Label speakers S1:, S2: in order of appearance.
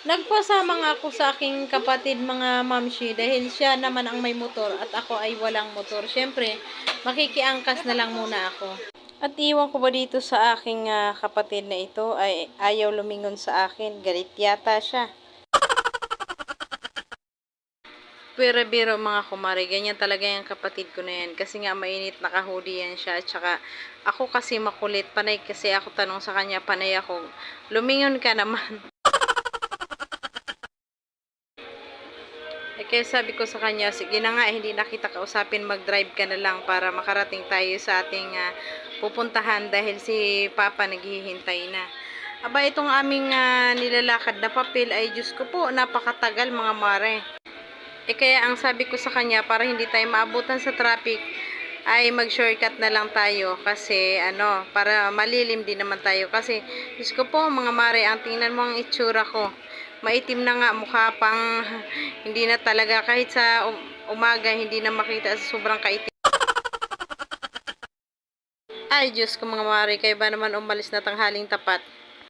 S1: Nagpasama nga ako sa aking kapatid mga mamshi dahil siya naman ang may motor at ako ay walang motor. Siyempre, makikiangkas na lang muna ako. At iwan ko ba dito sa aking ah, kapatid na ito ay ayaw lumingon sa akin. Galit yata siya. Pero biro mga kumari, ganyan talaga yung kapatid ko na yan. Kasi nga mainit nakahudi yan siya. At saka ako kasi makulit. Panay kasi ako tanong sa kanya, panay ako. Lumingon ka naman. Eh, kaya sabi ko sa kanya, sige na nga, hindi na kita kausapin, mag-drive ka na lang para makarating tayo sa ating ah, pupuntahan dahil si Papa naghihintay na. Aba, itong aming ah, nilalakad na papel ay, Diyos ko po, napakatagal mga mare. Eh kaya ang sabi ko sa kanya para hindi tayo maabutan sa traffic ay mag-shortcut na lang tayo kasi ano, para malilim din naman tayo kasi Diyos ko po mga mare, ang tingnan mo ang itsura ko. Maitim na nga mukha pang hindi na talaga kahit sa um- umaga hindi na makita sa sobrang kaitim. Ay Diyos ko mga mare, kayo ba naman umalis na tanghaling tapat?